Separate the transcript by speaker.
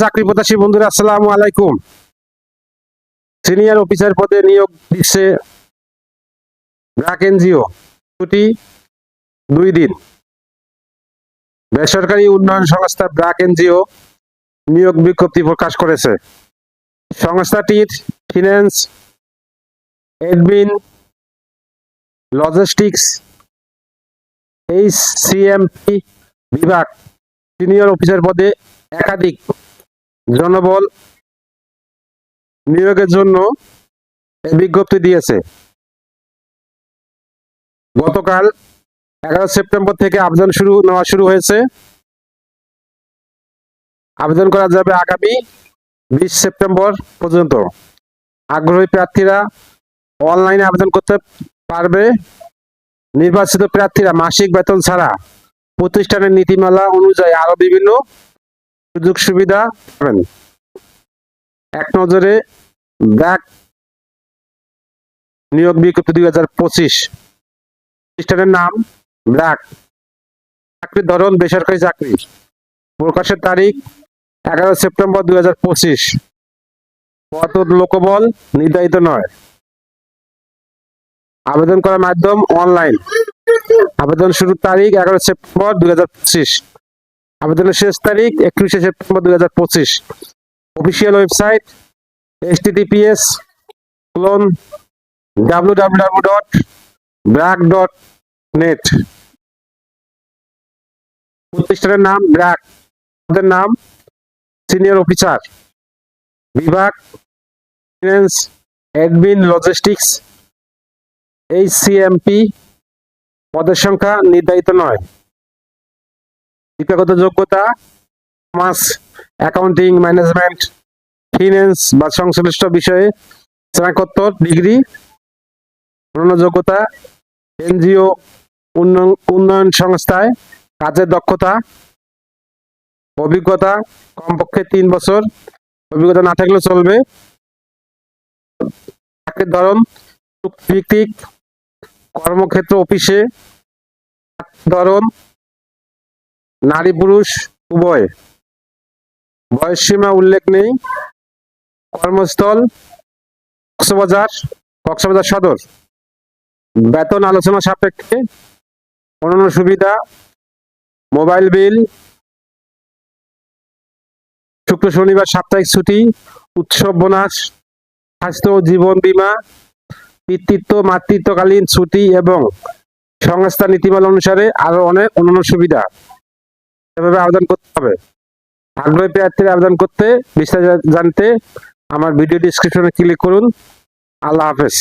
Speaker 1: চাকরি প্রত্যাশী বন্ধুরা আলাইকুম। সিনিয়র অফিসার পদে নিয়োগ দিচ্ছে ব্র্যাক এনজিও। ছুটি দুই দিন। বেসরকারি উন্নয়ন সংস্থা ব্র্যাক এনজিও নিয়োগ বিজ্ঞপ্তি প্রকাশ করেছে। সংস্থাটির finance admin logistics H CMP বিভাগ। সিনিয়র অফিসার পদে একাধিক জনবল নিয়োগের জন্য বিজ্ঞপ্তি দিয়েছে। গতকাল এগারো সেপ্টেম্বর থেকে আবেদন শুরু, নেওয়া শুরু হয়েছে। আবেদন করা যাবে আগামী বিশ সেপ্টেম্বর পর্যন্ত। আগ্রহী প্রার্থীরা অনলাইনে আবেদন করতে পারবে। নির্বাচিত প্রার্থীরা মাসিক বেতন ছাড়া প্রতিষ্ঠানের নীতিমালা অনুযায়ী আরও বিভিন্ন সুযোগ সুবিধা পাবেন। এক নজরে ব্র্যাক নিয়োগ বিজ্ঞপ্তি দুই হাজার পঁচিশ। প্রতিষ্ঠানের নাম ব্র্যাক চাকরির ধরন, বেসরকারি চাকরি। প্রকাশের তারিখ এগারো সেপ্টেম্বর দুই হাজার পঁচিশ। কত লোকবল নির্ধারিত নয়। আবেদন করার মাধ্যম অনলাইন। আবেদন শুরুর তারিখ এগারো সেপ্টেম্বর দুই হাজার পঁচিশ। আবেদনের শেষ তারিখ একত্রিশে সেপ্টেম্বর দুই হাজার পঁচিশ। Official website H TTPS colon W W W dot BRAC dot net প্রতিষ্ঠানের নাম ব্র্যাক। পদের নাম সিনিয়র অফিসার। বিভাগ ফিন্যান্স অ্যাডমিন লজিস্টিক্স এইচসিএমপি পদের সংখ্যা নির্ধারিত নয়। শিক্ষাগত যোগ্যতা কমার্স অ্যাকাউন্টিং ম্যানেজমেন্ট ফিন্যান্স বা সংশ্লিষ্ট বিষয়ে স্নাতকোত্তর ডিগ্রি অন্যান্য যোগ্যতা, এনজিও উন্নয়ন সংস্থায় কাজের দক্ষতা, অভিজ্ঞতা কমপক্ষে তিন বছর, অভিজ্ঞতা না থাকলেও চলবে। চাকরির ধরন ভিত্তিক কর্মক্ষেত্র অফিসে ধরন নারী পুরুষ উভয়। বয়সসীমা উল্লেখ নেই। কর্মস্থল কক্সবাজার কক্সবাজার সদর। বেতন আলোচনা সাপেক্ষে অন্যান্য সুবিধা, মোবাইল বিল, শুক্র শনিবার সাপ্তাহিক ছুটি, উৎসব বোনাস, স্বাস্থ্য জীবন বীমা, পিতৃত্ব, মাতৃত্বকালীন ছুটি এবং সংস্থা নীতিমালা অনুসারে আরও অনেক অন্যান্য সুবিধা। এভাবে আবেদন করতে হবে। আগ্রহী প্রার্থীরা আবেদন করতে বিস্তারিত জানতে আমার ভিডিও ডিসক্রিপশনে ক্লিক করুন। আল্লাহ হাফেজ।